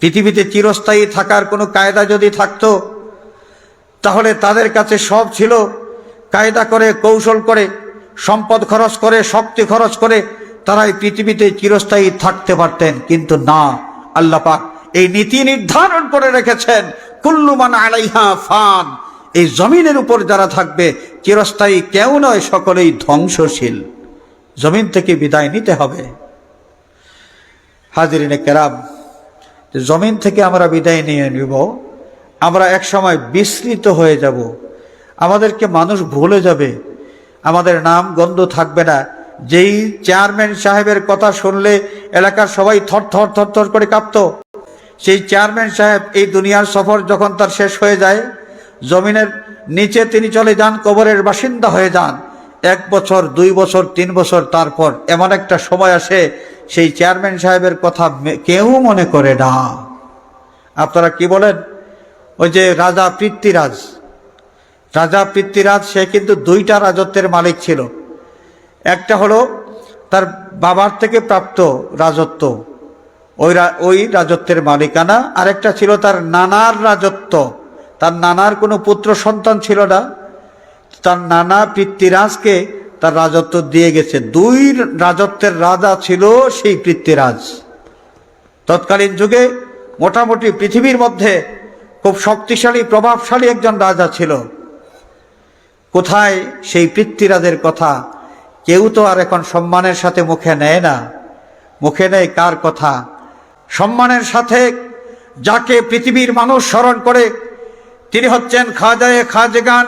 পৃথিবীতে চিরস্থায়ী থাকার কোনো কায়দা যদি থাকত, তাহলে তাদের কাছে সব ছিল। কায়দা করে, কৌশল করে, সম্পদ খরচ করে, শক্তি খরচ করে তারা এই পৃথিবীতে চিরস্থায়ী থাকতে পারতেন। কিন্তু না আল্লাপাক এই নীতি নির্ধারণ করে রেখেছেন। কুল্লুমান আলাইহা ফান। এই জমিনের উপর যারা থাকবে, চিরস্থায়ী কেউ নয়, সকলেই ধ্বংসশীল। জমিন থেকে বিদায় নিতে হবে। হাজিরিনে কেরাম জমিন থেকে আমরা বিদায় নিয়ে নিব। আমরা এক সময় বিস্মৃত হয়ে যাব। আমাদেরকে মানুষ ভুলে যাবে। আমাদের নাম গন্ধ থাকবে না। যেই চেয়ারম্যান সাহেবের কথা শুনলে এলাকার সবাই থর থর থর থর করে কাঁপত। সেই চেয়ারম্যান সাহেব এই দুনিয়ার সফর যখন তার শেষ হয়ে যায়, জমিনের নিচে তিনি চলে যান, কবরের বাসিন্দা হয়ে যান। এক বছর, দুই বছর, তিন বছর তারপর এমন একটা সময় আসে, সেই চেয়ারম্যান সাহেবের কথা কেউ মনে করে না। আপনারা কি বলেন? ওই যে রাজা পৃথ্বীরাজ। রাজা পৃথ্বীরাজ, সে কিন্তু দুইটা রাজত্বের মালিক ছিল। একটা হলো তার বাবার থেকে প্রাপ্ত রাজত্ব, ওই ওই রাজত্বের মালিকানা। আরেকটা ছিল তার নানার রাজত্ব। তার নানার কোনো পুত্র সন্তান ছিল না। তার নানা পৃথ্বীরাজকে তার রাজত্ব দিয়ে গেছে। দুই রাজত্বের রাজা ছিল সেই পৃথ্বীরাজ। তৎকালীন যুগে মোটামুটি পৃথিবীর মধ্যে খুব শক্তিশালী, প্রভাবশালী একজন রাজা ছিল। কোথায় সেই পৃথ্বীরাজের কথা? কেউ তো আর এখন সম্মানের সাথে মুখে নেয় না। মুখে নেয় কার কথা? সম্মানের সাথে যাকে পৃথিবীর মানুষ স্মরণ করে, তিনি হচ্ছেন খাজায়ে খাজগান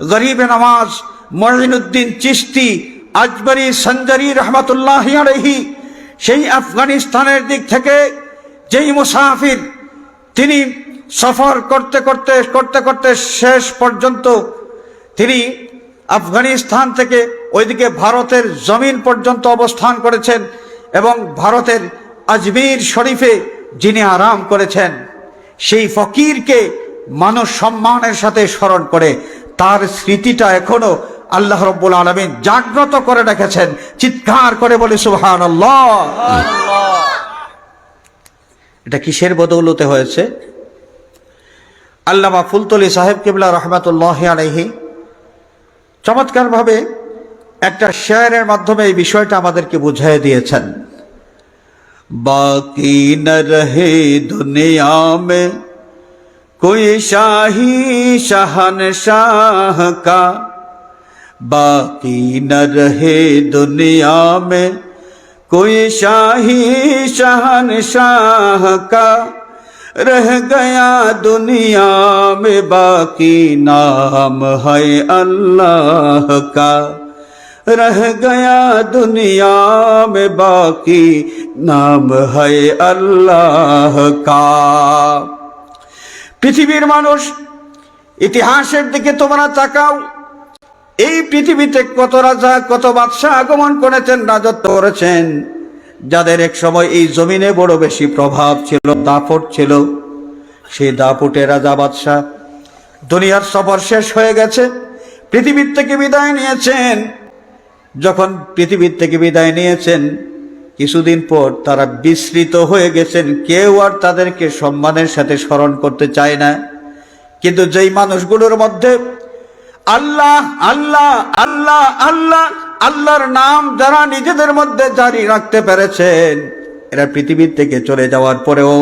গরিবে নওয়াজ মহিনুদ্দিন চিস্তি আজবরি সঞ্জরি রহমতুল্লাহ আলহি সেই আফগানিস্তানের দিক থেকে যেই মুসাফির, তিনি সফর করতে করতে করতে করতে শেষ পর্যন্ত তিনি আফগানিস্তান থেকে ওইদিকে ভারতের জমিন পর্যন্ত অবস্থান করেছেন এবং ভারতের আজমির শরীফে যিনি আরাম করেছেন, সেই ফকিরকে মানুষ সম্মানের সাথে স্মরণ করে তার স্মৃতিটা এখনও আল্লাহ রব্বুল আলমিন জাগ্রত করে রেখেছেন, চিৎকার করে বলে সুহান এটা কিসের বদৌলতে হয়েছে? আল্লামা ফুলতলি সাহেব কিবলা রহমাতুল্লাহ আলহি চমৎকারভাবে একটা শেয়ারের মাধ্যমে এই বিষয়টা আমাদেরকে বুঝাই দিয়েছেন। বাকি ন রহে দুনিয়া মে کوئی شاہی شہن شاہ کا باقی نہ رہے دنیا میں کوئی شاہی شہن شاہ کا رہ گیا دنیا میں باقی نام ہے اللہ کا رہ گیا دنیا میں باقی نام ہے اللہ کا পৃথিবীর মানুষ, ইতিহাসের দিকে তোমরা তাকাও। এই পৃথিবীতে কত রাজা, কত বাদশাহ আগমন করেছেন, রাজত্ব করেছেন, যাদের এক সময় এই জমিনে বড় বেশি প্রভাব ছিল, দাপট ছিল। সেই দাপটে রাজা বাদশাহ দুনিয়ার সফর শেষ হয়ে গেছে, পৃথিবীর থেকে বিদায় নিয়েছেন। যখন পৃথিবীর থেকে বিদায় নিয়েছেন কিছুদিন পর তারা বিস্মৃত হয়ে গেছেন, কেউ আর তাদেরকে সম্মানের সাথে স্মরণ করতে চায় না। কিন্তু যেই মানুষগুলোর মধ্যে আল্লাহ আল্লাহ আল্লাহ আল্লাহ, আল্লাহর নাম যারা নিজেদের মধ্যে জারি রাখতে পেরেছেন, এরা পৃথিবীর থেকে চলে যাওয়ার পরেও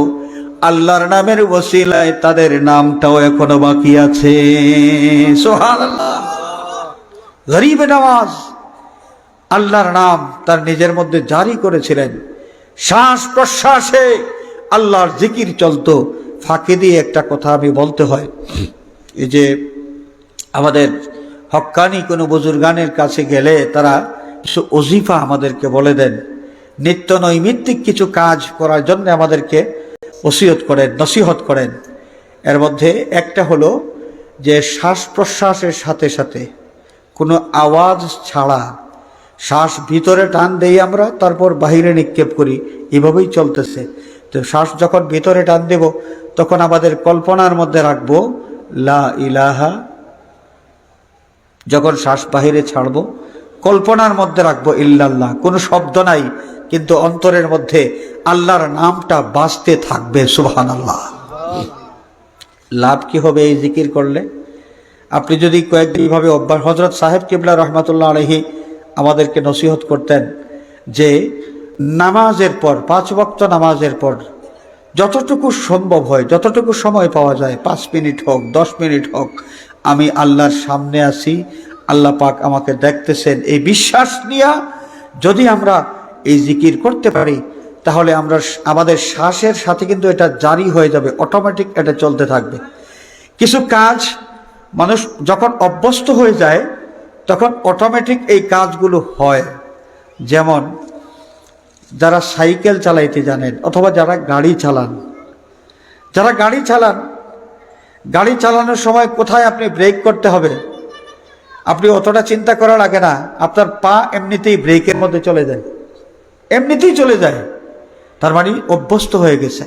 আল্লাহর নামের ওসিলায় তাদের নামটাও এখনও বাকি আছে। সোহান গরিব নামাজ আল্লাহর নাম তার নিজের মধ্যে জারি করেছিলেন। শ্বাস প্রশ্বাসে আল্লাহর জিকির চলত। ফাঁকে দিয়ে একটা কথা আমি বলতে হয়। এই যে আমাদের হক্কানি কোনো বুজুর্গানের কাছে গেলে তারা কিছু অজিফা আমাদেরকে বলে দেন। নিত্য নৈমিত্তিক কিছু কাজ করার জন্য আমাদেরকে ওসিয়ত করেন, নসিহত করেন। এর মধ্যে একটা হলো যে শ্বাস প্রশ্বাসের সাথে সাথে কোনো আওয়াজ ছাড়া শ্বাস ভিতরে টান দেই আমরা, তারপর বাহিরে নিক্ষেপ করি। এভাবেই চলতেছে। তো শ্বাস যখন ভিতরে টান দেব, তখন আমাদের কল্পনার মধ্যে রাখব, লা ইলাহা। যখন শ্বাস বাহিরে ছাড়বো, কল্পনার মধ্যে রাখব, ইল্লাল্লাহ। কোনো শব্দ নাই, কিন্তু অন্তরের মধ্যে আল্লাহর নামটা বাঁচতে থাকবে সুবহান আল্লাহ লাভ কি হবে এই জিকির করলে? আপনি যদি কয়েকদিন এইভাবে অভ্যাস হজরত সাহেব কিবলা রহমাতুল্লাহ আলহি আমাদেরকে নসিহত করতেন যে নামাজের পর, পাঁচ বক্ত নামাজের পর যতটুকু সম্ভব হয়, যতটুকু সময় পাওয়া যায়, পাঁচ মিনিট হোক, দশ মিনিট হোক, আমি আল্লাহর সামনে আছি, আল্লাহ পাক আমাকে দেখতেছেন। এই বিশ্বাস নিয়া যদি আমরা এই জিকির করতে পারি, তাহলে আমরা আমাদের শ্বাসের সাথে কিন্তু এটা জারি হয়ে যাবে অটোমেটিক এটা চলতে থাকবে। কিছু কাজ মানুষ যখন অভ্যস্ত হয়ে যায় তখন অটোমেটিক এই কাজগুলো হয়। যেমন, যারা সাইকেল চালাইতে জানেন অথবা যারা গাড়ি চালান। যারা গাড়ি চালান, গাড়ি চালানোর সময় কোথায় আপনি ব্রেক করতে হবে? আপনি অতটা চিন্তা করা লাগে না, আপনার পা এমনিতেই ব্রেকের মধ্যে চলে যায়। এমনিতেই চলে যায়। তার মানে অভ্যস্ত হয়ে গেছে।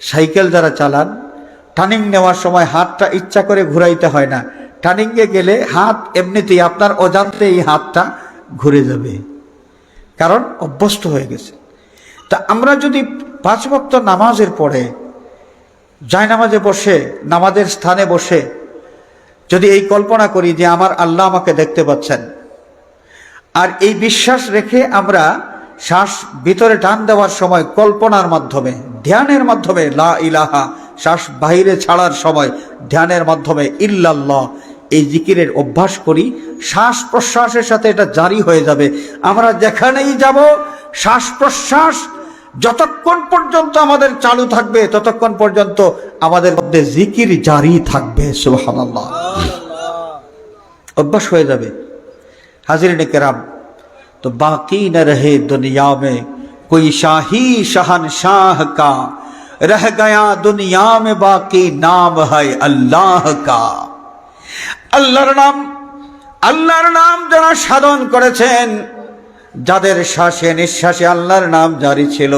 সাইকেল যারা চালান টার্নিং নেওয়ার সময় হাতটা ইচ্ছা করে ঘুরাইতে হয় না। টার্নিংয়ে গেলে হাত এমনিতেই আপনার অজান্তে এই হাতটা ঘুরে যাবে। কারণ অভ্যস্ত হয়ে গেছে। তা আমরা যদি পাঁচ ভক্ত নামাজের পরে যায় নামাজে বসে, নামাজের স্থানে বসে যদি এই কল্পনা করি যে আমার আল্লাহ আমাকে দেখতে পাচ্ছেন, আর এই বিশ্বাস রেখে আমরা শ্বাস ভিতরে টান দেওয়ার সময় কল্পনার মাধ্যমে, ধ্যানের মাধ্যমে, লা ইলাহা, শ্বাস বাহিরে ছাড়ার সময় ধ্যানের মাধ্যমে, ইল্লাল্লাহ এই জিকিরের অভ্যাস করি, শ্বাস প্রশ্বাসের সাথে এটা জারি হয়ে যাবে। আমরা যেখানেই যাব, শ্বাস প্রশ্বাস যতক্ষণ পর্যন্ত আমাদের চালু থাকবে, ততক্ষণ পর্যন্ত আমাদের মধ্যে জিকির জারি থাকবে, সুবহানাল্লাহ। অভ্যাস হয়ে যাবে। হাজির নেকেরাম তো বাকি না রহে দুনিয়া মে শাহি শাহান শাহন শাহ কা, রহ গয়া দুনিয়া মে বাকি নাম হয় আল্লাহ কা। আল্লাহর নাম আল্লাহর নাম যারা সাধন করেছেন, যাদের শ্বাসে নিঃশ্বাসে আল্লাহর নাম জারি ছিল,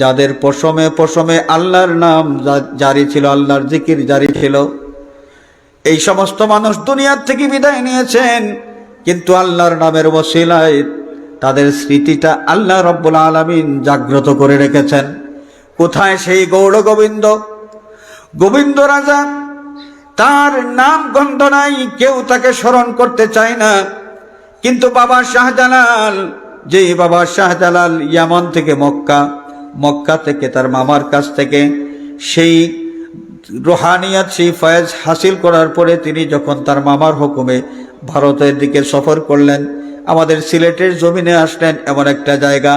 যাদের পশমে পশমে আল্লাহর নাম জারি ছিল, আল্লাহর জিকির জারি ছিল, এই সমস্ত মানুষ দুনিয়ার থেকে বিদায় নিয়েছেন, কিন্তু আল্লাহর নামের ওসিলায় তাদের স্মৃতিটা আল্লাহ রব্বুল আলমিন জাগ্রত করে রেখেছেন। কোথায় সেই গৌড় গোবিন্দ গোবিন্দ রাজা তার নাম গন্ধ নাই, কেউ তাকে স্মরণ করতে চায় না। কিন্তু বাবা শাহজালাল যে বাবা শাহজালাল ইয়ামন থেকে মক্কা মক্কা থেকে তার মামার কাছ থেকে সেই রোহানিয়াত, সেই ফয়েজ হাসিল করার পরে তিনি যখন তার মামার হুকুমে ভারতের দিকে সফর করলেন, আমাদের সিলেটের জমিনে আসলেন এমন একটা জায়গা।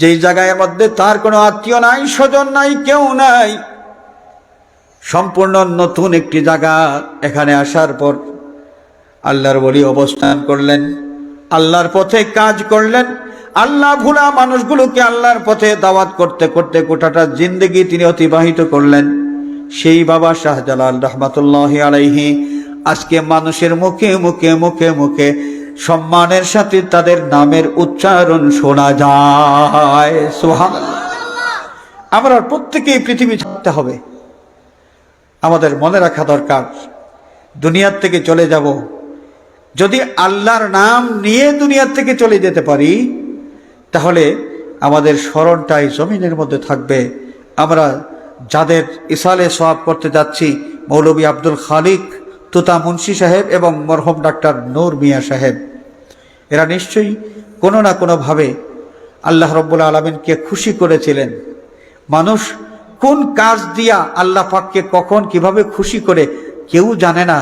যেই জায়গায় মধ্যে তার কোনো আত্মীয় নাই, স্বজন নাই, কেউ নাই। সম্পূর্ণ নতুন একটি জায়গা এখানে আসার পর আল্লাহর বলি অবস্থান করলেন, আল্লাহর পথে কাজ করলেন, আল্লাহ ভুলা মানুষগুলোকে আল্লাহর পথে দাওয়াত করতে করতে গোটাটা জিন্দগি তিনি অতিবাহিত করলেন। সেই বাবা শাহজালাল রহমাতুল্লাহ আলাইহি আজকে মানুষের মুখে মুখে মুখে মুখে সম্মানের সাথে তাদের নামের উচ্চারণ শোনা যায়। সোহান আমরা প্রত্যেকেই পৃথিবী ছাড়তে হবে। আমাদের মনে রাখা দরকার। দুনিয়ার থেকে চলে যাব। যদি আল্লাহর নাম নিয়ে দুনিয়ার থেকে চলে যেতে পারি, তাহলে আমাদের স্মরণটাই জমিনের মধ্যে থাকবে। আমরা যাদের ইসালে সওয়াব করতে যাচ্ছি, মৌলবী আব্দুল খালিক, তুতা মুন্সি সাহেব এবং মরহম ডাক্তার নূর মিয়া সাহেব, এরা নিশ্চয়ই কোনো না কোনোভাবে আল্লাহ রব্বুল আলমিনকে খুশি করেছিলেন। মানুষ কোন কাজ দিয়া আল্লাহ পাককে কখন কীভাবে খুশি করে, কেউ জানে না।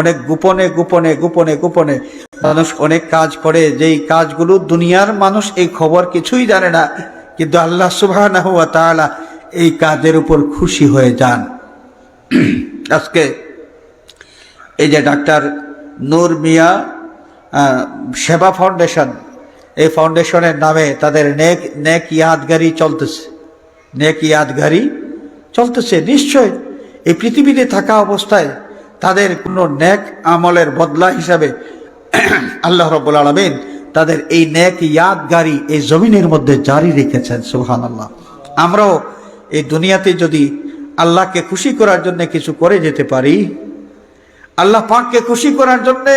অনেক গোপনে গোপনে গোপনে গোপনে মানুষ অনেক কাজ করে, যেই কাজগুলো দুনিয়ার মানুষ এই খবর কিছুই জানে না, কিন্তু আল্লাহ সুবাহ এই কাজের উপর খুশি হয়ে যান। আজকে এই যে ডাক্তার নূর মিয়া সেবা ফাউন্ডেশন, এই ফাউন্ডেশনের নামে তাদের নেক নেক ইয়াদগারি চলতেছে। নেক ইয়াদগারি চলতেছে, নিশ্চয় এই পৃথিবীতে থাকা অবস্থায় তাদের কোনো নেক আমলের বদলা হিসাবে আল্লাহ রব্বুল আলমিন তাদের এই নেক ইয়াদগারি এই জমিনের মধ্যে জারি রেখেছেন সুহান আল্লাহ আমরাও এই দুনিয়াতে যদি আল্লাহকে খুশি করার জন্য কিছু করে যেতে পারি, আল্লাহ পাককে খুশি করার জন্যে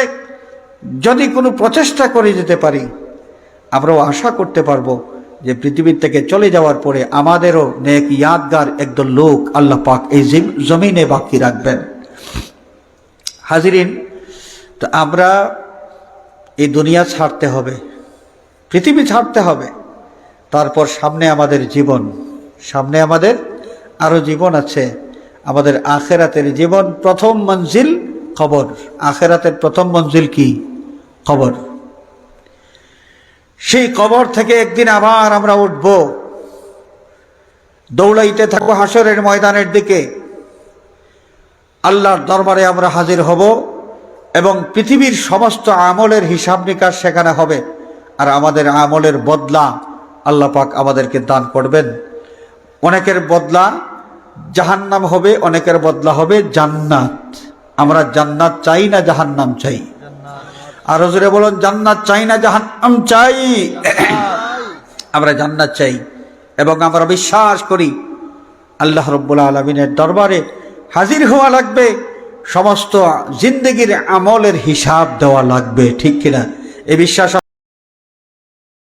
যদি কোনো প্রচেষ্টা করে যেতে পারি, আমরাও আশা করতে পারব যে পৃথিবীর থেকে চলে যাওয়ার পরে আমাদেরও নেক ইয়াদগার একদল লোক আল্লাহ পাক এই জিম- জমিনে বাকি রাখবেন। হাজিরিন, তো আমরা এই দুনিয়া ছাড়তে হবে, পৃথিবী ছাড়তে হবে, তারপর সামনে আমাদের জীবন। সামনে আমাদের আরও জীবন আছে, আমাদের আখেরাতের জীবন প্রথম মঞ্জিল খবর আখেরাতের প্রথম মঞ্জিল কি? খবর সেই কবর থেকে একদিন আবার আমরা উঠব। দৌড়াইতে থাকব হাসরের ময়দানের দিকে। আল্লাহর দরবারে আমরা হাজির হব এবং পৃথিবীর সমস্ত আমলের হিসাব নিকাশ সেখানে হবে আর আমাদের আমলের বদলা আল্লাহ পাক আমাদেরকে দান করবেন। অনেকের বদলা জাহান্নাম হবে, অনেকের বদলা হবে জান্নাত। আমরা জান্নাত চাই না জাহান্নাম চাই। আর হজরে বলুন জান্নাত চাই না জাহান্নাম চাই। আমরা জান্নাত চাই এবং আমরা বিশ্বাস করি আল্লাহ রব্বুল আলমিনের দরবারে হাজির হওয়া লাগবে সমস্ত জিন্দগির আমলের হিসাব দেওয়া লাগবে ঠিক কিনা? এ বিশ্বাস